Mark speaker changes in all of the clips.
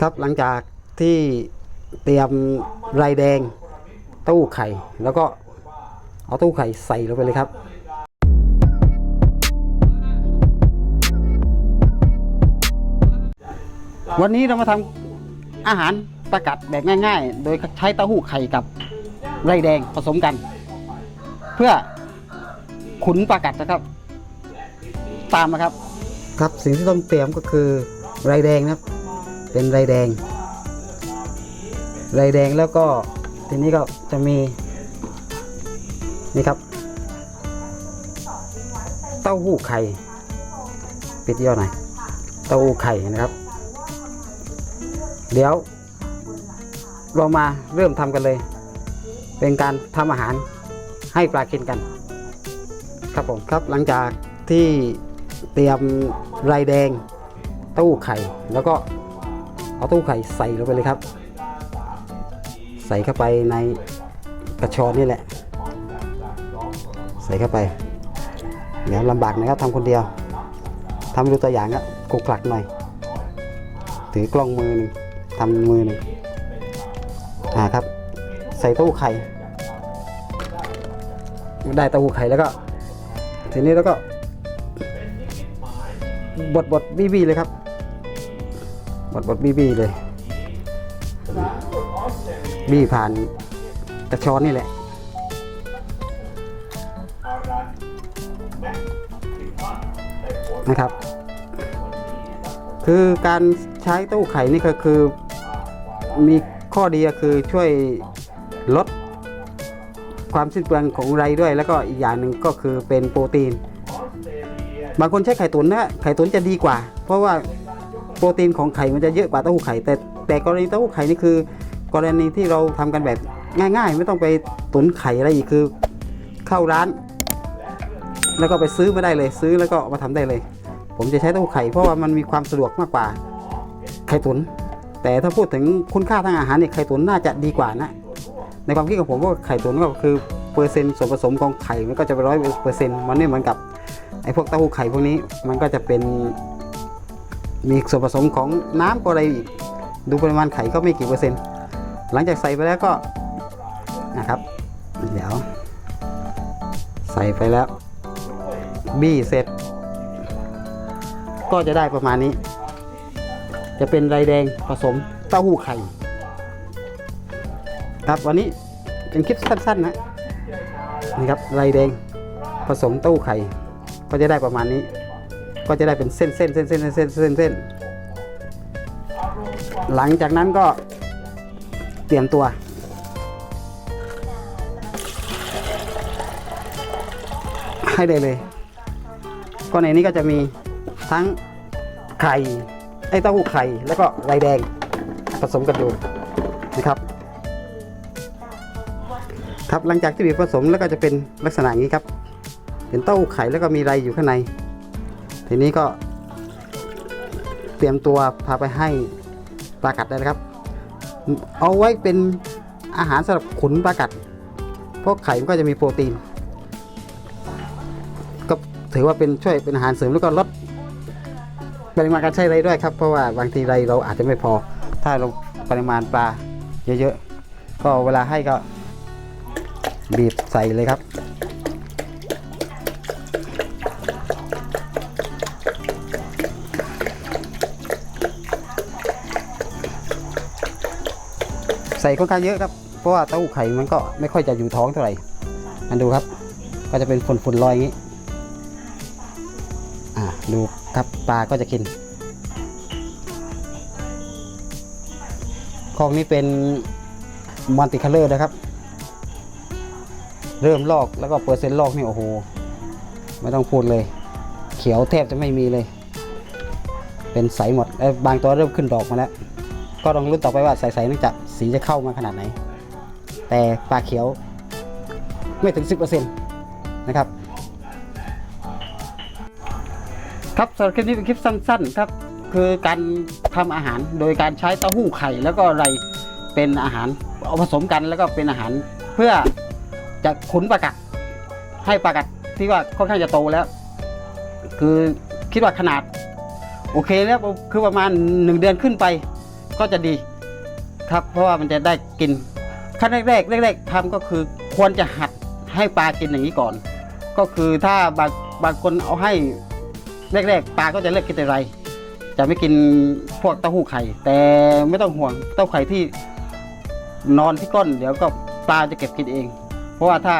Speaker 1: ครับหลังจากที่เตรียมไรแดงตู้ไข่ แล้วก็เอาตู้ไข่ใส่ลงไปเลยครับวันนี้เรามาทำอาหารประกัดแบบง่ายๆ โดยใช้เต้าหู้ไข่กับไรแดงผสมกัน เพื่อขุนประกัดนะครับ ตามนะครับ ครับสิ่งที่ต้องเตรียมก็คือไรแดงนะครับ เป็นไรแดง ไรแดงแล้วก็ทีนี้ก็จะมีนี่ครับเต้าหู้ไข่ปิดย่อหน่อยเต้าหู้ไข่นะครับ เดี๋ยว เรามาเริ่มทำกันเลย เป็นการทำอาหารให้ปลากินกัน ครับผมครับหลังจากที่เตรียมไรแดงเต้าหู้ไข่แล้วก็ เอาเต้าหู้ไข่ใส่ลงไปเลยครับ ใส่เข้าไปในกระชอนนี่แหละ ใส่เข้าไปเดี๋ยวลำบากนะครับทำคนเดียวทำดูตัวอย่างก็คลุกลักหน่อย ถือกล้องมือหนึ่งทำมือหนึ่งอ่าครับ ใส่เต้าหู้ไข่ได้เต้าหู้ไข่แล้วก็ทีนี้แล้วก็บดบดบีบีเลยครับ บดบดบีบีเลย บี้ผ่านกระชอนนี่แหละนะครับ คือการใช้เต้าหู้ไข่นี่ก็คือมีข้อดีก็คือช่วยลดความสิ้นเปลืองของไรด้วย แล้วก็อีกอย่างหนึ่งก็คือเป็นโปรตีน บางคนใช้ไข่ตุ๋นนะไข่ตุ๋นจะดีกว่า เพราะว่า โปรตีนของไข่มันจะเยอะกว่าเต้าหู้ไข่ แต่แต่กรณีเต้าหู้ไข่นี่คือ กรณีที่เราทำกันแบบง่าย ๆ ไม่ต้องไปตุ๋นไข่อะไรอีกคือเข้าร้าน แล้วก็ไปซื้อมาได้เลยซื้อแล้วก็มาทำได้เลย ผมจะใช้เต้าหู้ไข่เพราะว่ามันมีความสะดวกมากกว่าไข่ตุ๋นแต่ถ้าพูดถึงคุณค่าทางอาหารเนี่ยไข่ตุ๋นน่าจะดีกว่านะในความคิดของผมว่าไข่ตุ๋นก็คือเปอร์เซ็นต์ส่วนผสมของไข่มันก็จะเป็นร้อยเปอร์เซ็นต์มันไม่เหมือนกับไอ้พวกเต้าหู้ไข่พวกนี้มันก็จะเป็น มีส่วนผสมของน้ำก็อะไรอีก ดูปริมาณไข่ก็ไม่กี่เปอร์เซ็นต์ หลังจากใส่ไปแล้วก็นะครับ เดี๋ยว ใส่ไปแล้ว บี้เสร็จ ก็จะได้ประมาณนี้ จะเป็นไรแดงผสมเต้าหู้ไข่ ครับวันนี้เป็นคลิปสั้น ๆ นะนี่ครับไรแดงผสมเต้าหู้ไข่ ก็จะได้ประมาณนี้ ก็จะได้เป็นเส้นเส้นเส้นเส้นเส้นเส้นเส้นหลังจากนั้นก็เตรียมตัว ให้ได้เลย ก็ในนี้ก็จะมีทั้งไข่ไอ้เต้าหู้ไข่แล้วก็ไรแดงผสมกันอยู่นะครับ ครับหลังจากที่มีผสมแล้วก็จะเป็นลักษณะนี้ครับเป็นเต้าหู้ไข่แล้วก็มีไรอยู่ข้างใน ทีนี้ก็เตรียมตัวพาไปให้ปลากัดได้นะครับ เอาไว้เป็นอาหารสำหรับขุนปลากัด เพราะไข่มันก็จะมีโปรตีน ก็ถือว่าเป็นช่วยเป็นอาหารเสริมแล้วก็ลดปริมาณการใช้ไรด้วยครับ เพราะว่าบางทีไรเราอาจจะไม่พอ ถ้าเราปริมาณปลาเยอะๆ ก็เวลาให้ก็บีบใส่เลยครับ ใส่ค่อนข้างเยอะครับ เพราะว่าเต้าหู้ไข่มันก็ไม่ค่อยจะอยู่ท้องเท่าไหร่อันดูครับ ก็จะเป็นฝุ่นๆลอยอย่างนี้ อ่าดูครับปลาก็จะกินคลองนี้เป็นมัลติคัลเลอร์นะครับ เริ่มลอกแล้วก็เปอร์เซ็นต์ลอกนี่โอ้โห ไม่ต้องพูดเลย เขียวแทบจะไม่มีเลย เป็นใสหมด บางตัวเริ่มขึ้นดอกมาแล้ว ก็ลองรุ่นต่อไปว่าใสๆนั่นจะ สีจะเข้ามาขนาดไหน แต่ปลาเขียวไม่ถึง 10%นะครับ ครับสำหรับคลิปนี้เป็นคลิปสั้น ๆ ครับ คือการทำอาหารโดยการใช้เต้าหู้ไข่แล้วก็อะไรเป็นอาหารเอาผสมกันแล้วก็เป็นอาหารเพื่อจะขุนปลากัดให้ปลากัดที่ว่าค่อนข้างจะโตแล้ว คือคิดว่าขนาด โอเคแล้วคือประมาณ 1 เดือนขึ้นไปก็จะดี ครับ เพราะว่ามันจะได้กินขั้นแรกๆแรกๆทำก็คือควรจะหัดให้ปลากินอย่างนี้ก่อน ก็คือถ้าบางบางคนเอาให้แรกๆปลาก็จะเลิกกินแต่ไร จะไม่กินพวกเต้าหู้ไข่ แต่ไม่ต้องห่วงเต้าไข่ที่นอนที่ก้น เดี๋ยวก็ปลาจะเก็บกินเอง เพราะว่าถ้า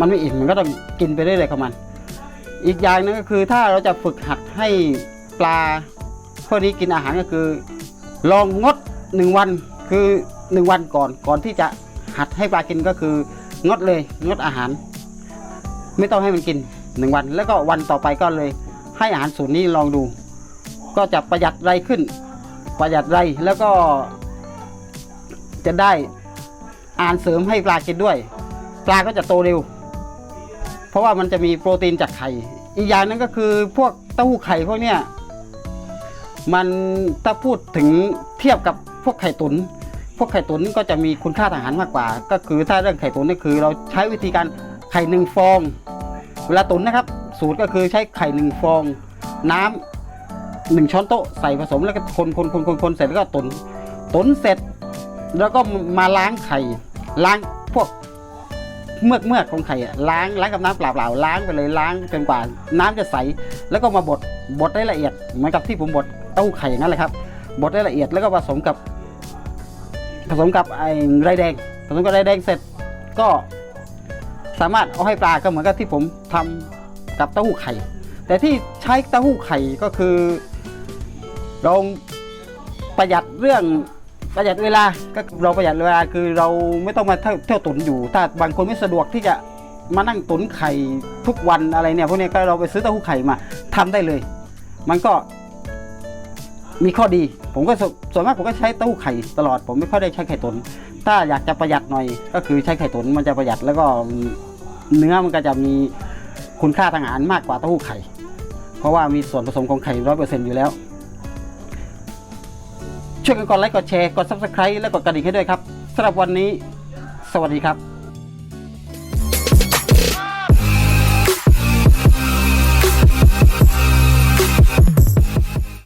Speaker 1: มันไม่อิ่มมันก็ต้องกินไปเรื่อยๆของมัน อีกอย่างหนึงก็คือถ้าเราจะฝึกหัดให้ปลาพวกนี้กินอาหารก็คือ ลองงดหนึ่งวัน คือหนึ่งวันก่อนก่อนที่จะหัดให้ปลากินก็คืองดเลยงดอาหาร ไม่ต้องให้มันกินหนึ่งวัน แล้วก็วันต่อไปก็เลย ให้อาหารสูตรนี้ลองดู ก็จะประหยัดไรขึ้น ประหยัดไรแล้วก็ จะได้อาหารเสริมให้ปลากินด้วย ปลาก็จะโตเร็ว เพราะว่ามันจะมีโปรตีนจากไข่อีกอย่างหนึงก็คือพวกเต้าหู้ไข่พวกเนี้ยมันถ้าพูดถึงเทียบกับพวกไข่ตุน พวกไข่ตุนนี่ก็จะมีคุณค่าทางอาหารมากกว่า ก็คือถ้าเรื่องไข่ตุ๋นนี่คือ เราใช้วิธีการไข่หนึ่งฟอง เวลาตุ๋นนะครับ สูตรก็คือใช้ไข่หนึ่งฟอง น้ำหนึ่งช้อนโต๊ะใส่ผสมแล้วก็คนคนคนคนคนเสร็จแล้วก็ตุนตุนเสร็จ แล้วก็มาล้างไข่ ล้างพวกเมือกเมือกของไข่อะล้างล้างกับน้ำเปล่าๆล้างไปเลยล้างจนกว่า น้ำจะใส แล้วก็มาบดบดได้ละเอียดเหมือนกับที่ผมบดเต้าไข่อย่นั้นเลยครับบดได้ละเอียดแล้วก็ผสมกับ ผสมกับไอ้ไรแดง ผสมกับไรแดงเสร็จก็ สามารถเอาให้ปลาก็เหมือนกับที่ผมทำกับเต้าหู้ไข่ แต่ที่ใช้เต้าหู้ไข่ก็คือเราประหยัดเรื่องประหยัดเวลาก็เราประหยัดเวลาคือเราไม่ต้องมาเที่ยวตุนอยู่ ถ้าบางคนไม่สะดวกที่จะมานั่งตุนไข่ทุกวันอะไรเนี่ยพวกนี้ก็เราไปซื้อเต้าหู้ไข่มาทำได้เลย มันก็ มีข้อดี ผมก็ส่วนมากผมก็ใช้เต้าหู้ไข่ตลอด ผมไม่ค่อยได้ใช้ไข่ตุนถ้าอยากจะประหยัดหน่อย ก็คือใช้ไข่ตุนมันจะประหยัดแล้วก็เนื้อมันก็จะมีคุณค่าทางอาหารมากกว่าเต้าหู้ไข่ เพราะว่ามีส่วนผสมของไข่ร้อยเปอร์เซ็นต์อยู่แล้ว ช่วยกันกดไลค์กดแชร์กด subscribe และกดกระดิ่งให้ด้วยครับสำหรับวันนี้ สวัสดีครับ